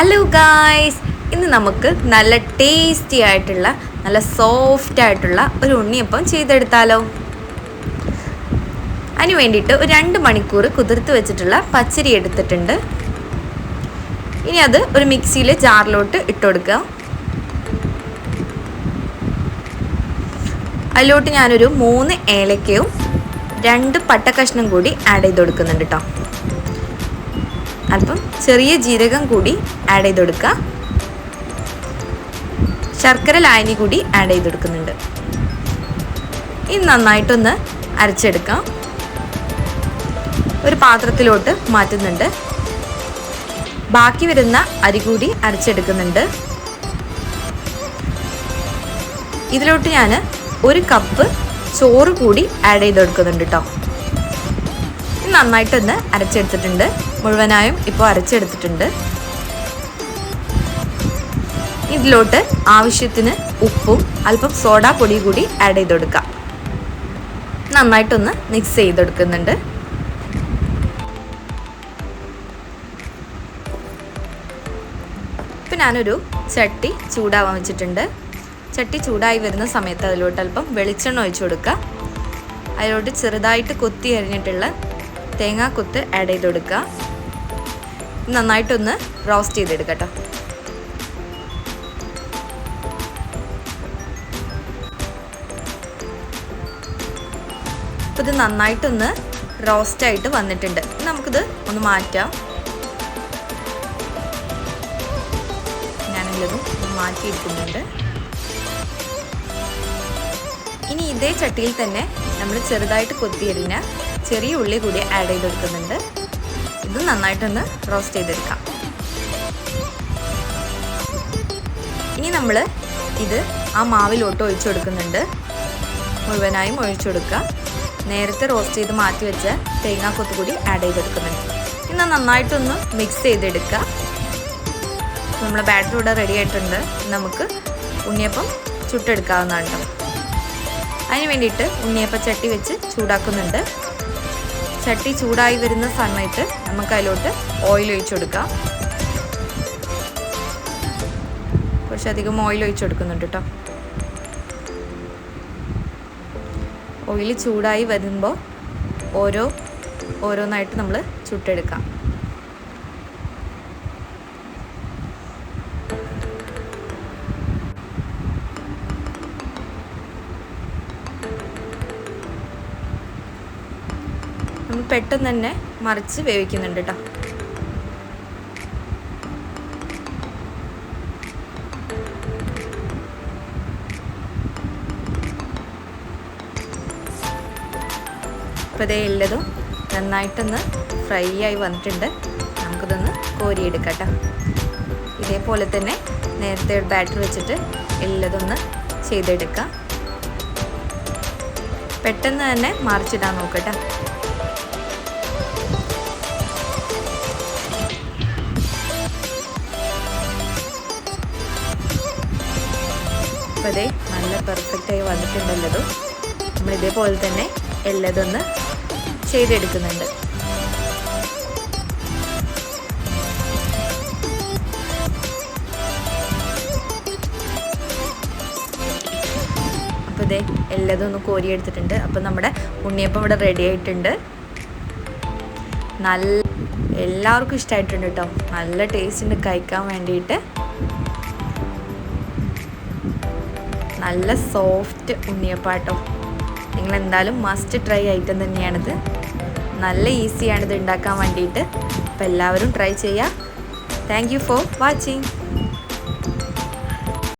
Hello guys ഇന്ന് നമുക്ക് നല്ല ടേസ്റ്റി ആയിട്ടുള്ള നല്ല സോഫ്റ്റ് ആയിട്ടുള്ള ഒരു ഉണ്ണിയപ്പം ചെയ്തെടുത്താലോ. അതിന് വേണ്ടിയിട്ട് ഒരു രണ്ട് മണിക്കൂർ കുതിർത്ത് വെച്ചിട്ടുള്ള പച്ചരി എടുത്തിട്ടുണ്ട്. ഇനി അത് ഒരു മിക്സിയിൽ ജാറിലോട്ട് ഇട്ട് കൊടുക്കുക. അതിലോട്ട് ഞാനൊരു മൂന്ന് ഏലക്കയും രണ്ട് പട്ടക്കഷ്ണം കൂടി ആഡ് ചെയ്ത് കൊടുക്കുന്നുണ്ട് കേട്ടോ അല്പം ചെറിയ ജീരകം കൂടി ആഡ് ചെയ്ത് കൊടുക്കുക ശർക്കര ലായനി കൂടി ആഡ് ചെയ്ത് കൊടുക്കുന്നുണ്ട് ഇത് നന്നായിട്ടൊന്ന് അരച്ചെടുക്കാം. ഒരു പാത്രത്തിലോട്ട് മാറ്റുന്നുണ്ട്. ബാക്കി വരുന്ന അരി കൂടി അരച്ചെടുക്കുന്നുണ്ട്. ഇതിലോട്ട് ഞാൻ ഒരു കപ്പ് ചോറ് കൂടി ആഡ് ചെയ്ത് കൊടുക്കുന്നുണ്ട് കേട്ടോ നന്നായിട്ടൊന്ന് അരച്ചെടുത്തിട്ടുണ്ട്. മുഴുവനായും ഇപ്പോൾ അരച്ചെടുത്തിട്ടുണ്ട്. ഇതിലോട്ട് ആവശ്യത്തിന് ഉപ്പും അല്പം സോഡാ പൊടി കൂടി ആഡ് ചെയ്ത് കൊടുക്കാം നന്നായിട്ടൊന്ന് മിക്സ് ചെയ്തെടുക്കുന്നുണ്ട്. ഇപ്പം ഞാനൊരു ചട്ടി ചൂടാവാൻ വെച്ചിട്ടുണ്ട്. ചട്ടി ചൂടായി വരുന്ന സമയത്ത് അതിലോട്ട് അല്പം വെളിച്ചെണ്ണ ഒഴിച്ചു കൊടുക്കുക. അതിലോട്ട് ചെറുതായിട്ട് കൊത്തി അരിഞ്ഞിട്ടുള്ള തേങ്ങാക്കൊത്ത് ആഡ് ചെയ്ത് കൊടുക്കുക നന്നായിട്ടൊന്ന് റോസ്റ്റ് ചെയ്തെടുക്കട്ടോ അപ്പോൾ ഇത് നന്നായിട്ടൊന്ന് റോസ്റ്റായിട്ട് വന്നിട്ടുണ്ട്. നമുക്കിത് ഒന്ന് മാറ്റാം. ഞാനെല്ലതും മാറ്റിയിരിക്കുന്നുണ്ട് ഇതേ ചട്ടിയിൽ തന്നെ നമ്മൾ ചെറുതായിട്ട് കൊത്തിയരിഞ്ഞ ചെറിയ ഉള്ളി കൂടി ആഡ് ചെയ്ത് കൊടുക്കുന്നുണ്ട് ഇത് നന്നായിട്ടൊന്ന് റോസ്റ്റ് ചെയ്തെടുക്കാം. ഇനി നമ്മൾ ഇത് ആ മാവിലോട്ട് ഒഴിച്ചു കൊടുക്കുന്നുണ്ട്. മുഴുവനായും ഒഴിച്ചു കൊടുക്കുക. നേരത്തെ റോസ്റ്റ് ചെയ്ത് മാറ്റി വെച്ച തേങ്ങാക്കൊത്ത് കൂടി ആഡ് ചെയ്ത് കൊടുക്കുന്നുണ്ട് ഇന്ന് നന്നായിട്ടൊന്ന് മിക്സ് ചെയ്തെടുക്കുക. നമ്മുടെ ബാറ്ററി ഇവിടെ റെഡി ആയിട്ടുണ്ട്. നമുക്ക് ഉണ്ണിയപ്പം ചുട്ടെടുക്കാവുന്നതാണ് അതിന് വേണ്ടിയിട്ട് ഉണ്ണിയപ്പ ചട്ടി വെച്ച് ചൂടാക്കുന്നുണ്ട്. ചട്ടി ചൂടായി വരുന്ന സമയത്ത് നമുക്ക് അതിലോട്ട് ഓയിൽ ഒഴിച്ചു കൊടുക്കാം കുറച്ചധികം ഓയിൽ ഒഴിച്ചു കൊടുക്കുന്നുണ്ട് കേട്ടോ ഓയിൽ ചൂടായി വരുമ്പോൾ ഓരോ ഓരോന്നായിട്ട് നമ്മൾ ചുട്ടെടുക്കാം. നമ്മൾ പെട്ടെന്ന് തന്നെ മറിച്ച് വേവിക്കുന്നുണ്ട് കേട്ടോ അപ്പോൾ നന്നായിട്ടൊന്ന് ഫ്രൈ ആയി വന്നിട്ടുണ്ട്. നമുക്കിതൊന്ന് കോരിയെടുക്കാം കേട്ടോ ഇതേപോലെ തന്നെ നേരത്തെ ഒരു ബാറ്റർ വെച്ചിട്ട് എല്ലതൊന്ന് ചെയ്തെടുക്കാം. പെട്ടെന്ന് തന്നെ മറിച്ചിടാൻ നോക്കട്ടെ അപ്പോൾ അതെ നല്ല പെർഫെക്റ്റായി വന്നിട്ടുണ്ടല്ലതും നമ്മൾ ഇതേപോലെ തന്നെ എല്ലതൊന്ന് ചെയ്തെടുക്കുന്നുണ്ട്. അപ്പോൾ ഇതേ എല്ലതും ഒന്ന് കോരിയെടുത്തിട്ടുണ്ട്. അപ്പോൾ നമ്മുടെ ഉണ്ണിയപ്പം ഇവിടെ റെഡി ആയിട്ടുണ്ട്. നല്ല എല്ലാവർക്കും ഇഷ്ടമായിട്ടുണ്ട് കേട്ടോ. നല്ല ടേസ്റ്റ് ഉണ്ട് കഴിക്കാൻ വേണ്ടിയിട്ട്. നല്ല സോഫ്റ്റ് ഉണ്ണിയപ്പാട്ടോ നിങ്ങൾ എന്തായാലും മസ്റ്റ് ട്രൈ ഐറ്റം തന്നെയാണിത്. നല്ല ഈസിയാണിത് ഉണ്ടാക്കാൻ വേണ്ടിയിട്ട്. അപ്പോൾ എല്ലാവരും ട്രൈ ചെയ്യുക താങ്ക് യു ഫോർ വാച്ചിങ്